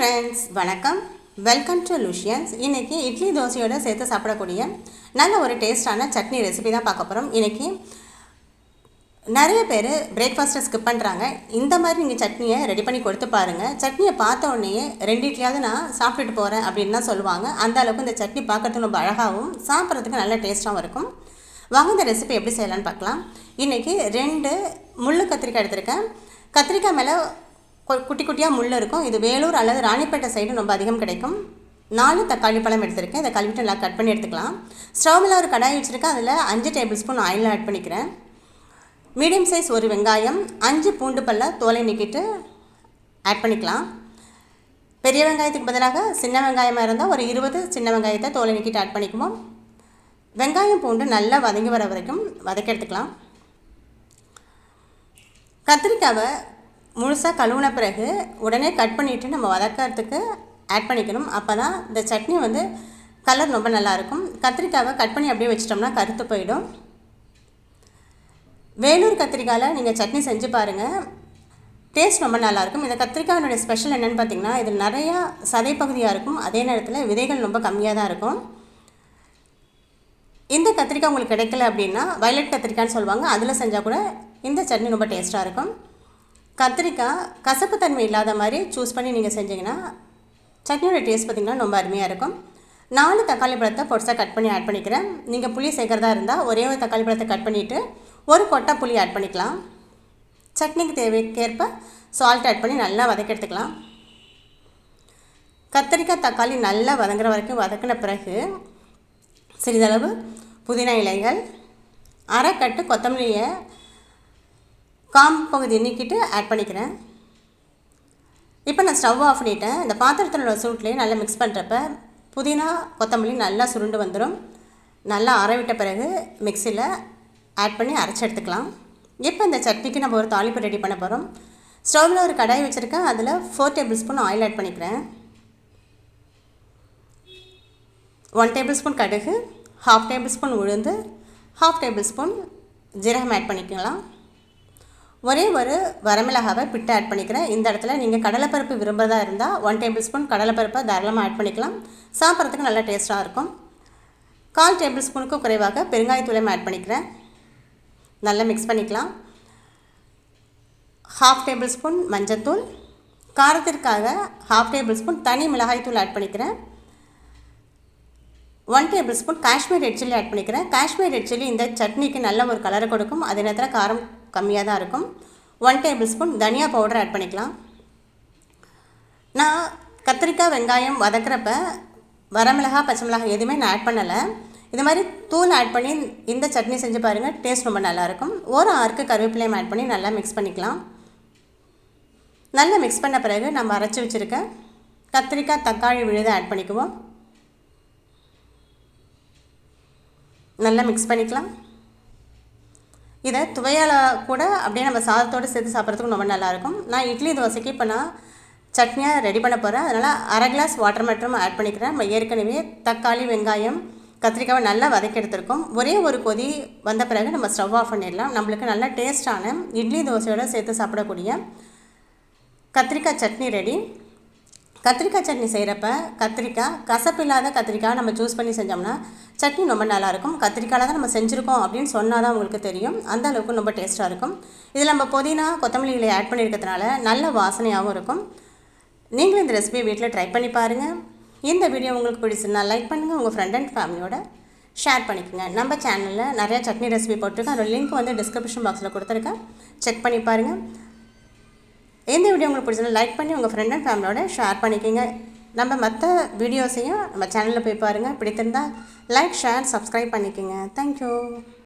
Friends வணக்கம். Welcome to லூஷியன்ஸ் இன்றைக்கி இட்லி தோசையோடு சேர்த்து சாப்பிடக்கூடிய நல்ல ஒரு டேஸ்டான சட்னி ரெசிபி தான் பார்க்க போகிறோம் இன்றைக்கி நிறைய பேர் பிரேக்ஃபாஸ்ட்டை ஸ்கிப் பண்ணுறாங்க இந்த மாதிரி நீங்கள் சட்னியை ரெடி பண்ணி கொடுத்து பாருங்கள் சட்னியை பார்த்த உடனே ரெண்டு இட்லியாவது நான் சாப்பிட்டுட்டு போகிறேன் அப்படின்னு தான் சொல்லுவாங்க. அந்த அளவுக்கு இந்த சட்னி பார்க்கறதுக்கு ரொம்ப அழகாகவும் சாப்பிட்றதுக்கு நல்ல டேஸ்ட்டாகவும் இருக்கும். வாங்க இந்த ரெசிபி எப்படி செய்யலான்னு பார்க்கலாம். இன்றைக்கி ரெண்டு முள்ளு கத்திரிக்காய் எடுத்திருக்கேன். கத்திரிக்காய் மேலே குட்டி குட்டியாக முள் இருக்கும். இது வேலூர் அல்லது ராணிப்பேட்டை சைடு ரொம்ப அதிகம் கிடைக்கும். நாலு தக்காளி பழம் எடுத்திருக்கேன். இதை கழுவிட்டு நல்லா கட் பண்ணி எடுத்துக்கலாம். ஸ்டவ்வில் ஒரு கடாய் வச்சுருக்கேன். அதில் அஞ்சு டேபிள் ஸ்பூன் ஆயில் ஆட் பண்ணிக்கிறேன். மீடியம் சைஸ் ஒரு வெங்காயம் அஞ்சு பூண்டு பல்ல தோலை நீக்கிட்டு ஆட் பண்ணிக்கலாம். பெரிய வெங்காயத்துக்கு பதிலாக சின்ன வெங்காயமாக இருந்தால் ஒரு இருபது சின்ன வெங்காயத்தை தோலை நீக்கிட்டு ஆட் பண்ணிக்குவோம். வெங்காயம் பூண்டு நல்லா வதங்கி வர வரைக்கும் வதக்கி எடுத்துக்கலாம். கத்திரிக்காவை முழுசாக கழுவுன பிறகு உடனே கட் பண்ணிவிட்டு நம்ம வதக்கிறதுக்கு ஆட் பண்ணிக்கணும். அப்போ தான் இந்த சட்னி வந்து கலர் ரொம்ப நல்லாயிருக்கும் கத்திரிக்காவை கட் பண்ணி அப்படியே வச்சிட்டோம்னா கருத்து போயிடும். வேலூர் கத்திரிக்காயில் நீங்கள் சட்னி செஞ்சு பாருங்கள் டேஸ்ட் ரொம்ப நல்லாயிருக்கும் இந்த கத்திரிக்காயினுடைய ஸ்பெஷல் என்னென்னு பார்த்தீங்கன்னா இது நிறையா சதை பகுதியாக இருக்கும். அதே நேரத்தில் விதைகள் ரொம்ப கம்மியாக தான் இருக்கும். இந்த கத்திரிக்காய் உங்களுக்கு கிடைக்கல அப்படின்னா வயலட் கத்திரிக்காய்னு சொல்லுவாங்க. அதில் செஞ்சால் கூட இந்த சட்னி ரொம்ப டேஸ்ட்டாக இருக்கும். கத்திரிக்காய் கசப்பு தன்மை இல்லாத மாதிரி சூஸ் பண்ணி நீங்கள் செஞ்சீங்கன்னா சட்னியோட டேஸ்ட் பார்த்திங்கன்னா ரொம்ப அருமையாக இருக்கும். நாலு தக்காளி பழத்தை பொடிசாக கட் பண்ணி ஆட் பண்ணிக்கிறேன். நீங்கள் புளி சேர்க்குறதா இருந்தால் ஒரே ஒரு தக்காளி பழத்தை கட் பண்ணிவிட்டு ஒரு கொட்டை புளி ஆட் பண்ணிக்கலாம். சட்னிக்கு தேவைக்கேற்ப சால்ட் ஆட் பண்ணி நல்லா வதக்கி எடுத்துக்கலாம். கத்திரிக்காய் தக்காளி நல்லா வதங்குற வரைக்கும் வதக்கின பிறகு சிறிதளவு புதினா இலைகள் அரைக்கட்டு கொத்தமல்லியை காம்பு பகுதி நீக்கிட்டு ஆட் பண்ணிக்கிறேன். இப்போ நான் ஸ்டவ் ஆஃப் பண்ணிட்டேன். இந்த பாத்திரத்தில் உள்ள சூட்லேயே நல்லா மிக்ஸ் பண்ணுறப்ப புதினா கொத்தமல்லி நல்லா சுருண்டு வந்துடும் நல்லா அரை பிறகு மிக்சியில் ஆட் பண்ணி அரைச்சி எடுத்துக்கலாம். இப்போ இந்த சட்னிக்கு நம்ம ஒரு தாளிப்பு ரெடி பண்ண போகிறோம் ஸ்டவ்வில் ஒரு கடாய் வச்சுருக்கேன். அதில் four table spoon oil add பண்ணிக்கிறேன். ஒன் டேபிள் ஸ்பூன் கடுகு ஹாஃப் டேபிள் ஸ்பூன் உளுந்து ஹாஃப் டேபிள் ஸ்பூன் ஜீரகம் ஆட் பண்ணிக்கலாம். ஒரே ஒரு வரமிளகாவை பிட்டு ஆட் பண்ணிக்கிறேன். இந்த இடத்துல நீங்கள் கடலைப்பருப்பு விரும்புகிறதா இருந்தால் ஒன் டேபிள் ஸ்பூன் கடலைப்பருப்பை தாராளமாக ஆட் பண்ணிக்கலாம். சாப்பிட்றதுக்கு நல்லா டேஸ்ட்டாக இருக்கும். கால் டேபிள் ஸ்பூனுக்கும் குறைவாக பெருங்காயத்தூளையும் ஆட் பண்ணிக்கிறேன். நல்லா மிக்ஸ் பண்ணிக்கலாம். ஹாஃப் டேபிள் ஸ்பூன் மஞ்சத்தூள். காரத்திற்காக ஹாஃப் டேபிள் ஸ்பூன் தனி மிளகாய்த்தூள் ஆட் பண்ணிக்கிறேன். One tablespoon Kashmir red chilli add பண்ணிக்கிறேன். காஷ்மீர் ரெட் சில்லி இந்த சட்னிக்கு நல்ல ஒரு கலரை கொடுக்கும். அதே நேரத்தில் காரம் கம்மியாக தான் இருக்கும். ஒன் டேபிள் ஸ்பூன் தனியா பவுடர் ஆட் பண்ணிக்கலாம். நான் கத்திரிக்காய் வெங்காயம் வதக்குறப்ப வரமிளகா பச்சை மிளகாய் எதுவுமே நான் ஆட் பண்ணலை. இது மாதிரி தூள் ஆட் பண்ணி இந்த சட்னி செஞ்சு பாருங்கள் டேஸ்ட் ரொம்ப நல்லாயிருக்கும் ஒரு ஆறுக்கு கருவேப்பிலையும் ஆட் பண்ணி நல்லா மிக்ஸ் பண்ணிக்கலாம். நல்லா மிக்ஸ் பண்ண பிறகு நம்ம அரைச்சி வச்சுருக்க கத்திரிக்காய் தக்காளி விழுதை ஆட் பண்ணிக்குவோம். நல்லா மிக்ஸ் பண்ணிக்கலாம். இதை துவையால் கூட அப்படியே நம்ம சாதத்தோடு சேர்த்து சாப்பிட்றதுக்கு ரொம்ப நல்லாயிருக்கும். நான் இட்லி தோசைக்கு இப்போ நான் சட்னியாக ரெடி பண்ண போகிறேன் அதனால் அரை கிளாஸ் வாட்டர் மட்டும் ஆட் பண்ணிக்கிறேன். நம்ம ஏற்கனவே தக்காளி வெங்காயம் கத்திரிக்காவை நல்லா வதக்கி எடுத்திருக்கோம். ஒரே ஒரு கொதி வந்த பிறகு நம்ம ஸ்டவ் ஆஃப் பண்ணிடலாம். நம்மளுக்கு நல்ல டேஸ்டான இட்லி தோசையோடு சேர்த்து சாப்பிடக்கூடிய கத்திரிக்காய் சட்னி ரெடி கத்திரிக்காய் சட்னி செய்கிறப்ப கத்திரிக்காய் கசப்பில்லாத கத்திரிக்காய் நம்ம சூஸ் பண்ணி செஞ்சோம்னா சட்னி ரொம்ப நல்லாயிருக்கும். கத்திரிக்காயில் தான் நம்ம செஞ்சுருக்கோம் அப்படின்னு சொன்னால் தான் உங்களுக்கு தெரியும். அந்த அளவுக்கு ரொம்ப டேஸ்ட்டாக இருக்கும். இதில் நம்ம புதினா கொத்தமல்லி இலை ஆட் பண்ணியிருக்கிறதுனால நல்ல வாசனையாகவும் இருக்கும். நீங்களும் இந்த ரெசிபியை வீட்டில் ட்ரை பண்ணி பாருங்கள் இந்த வீடியோ உங்களுக்கு பிடிச்சிருந்தா லைக் பண்ணுங்கள் உங்கள் ஃப்ரெண்ட் அண்ட் ஃபேமிலியோட ஷேர் பண்ணிக்கோங்க. நம்ம சேனலில் நிறையா சட்னி ரெசிபி போட்டிருக்கேன். அதோட லிங்க் வந்து டிஸ்கிரிப்ஷன் பாக்ஸில் கொடுத்துருக்கேன். செக் பண்ணி பாருங்கள் இந்த வீடியோ உங்களுக்கு பிடிச்சது லைக் பண்ணி உங்கள் ஃப்ரெண்ட் அண்ட் ஃபேமிலியோட ஷேர் பண்ணிக்கோங்க. நம்ம மற்ற வீடியோஸையும் நம்ம சேனலில் போய் பாருங்கள் பிடித்திருந்தால் லைக் ஷேர் சப்ஸ்கிரைப் பண்ணிக்கோங்க. Thank you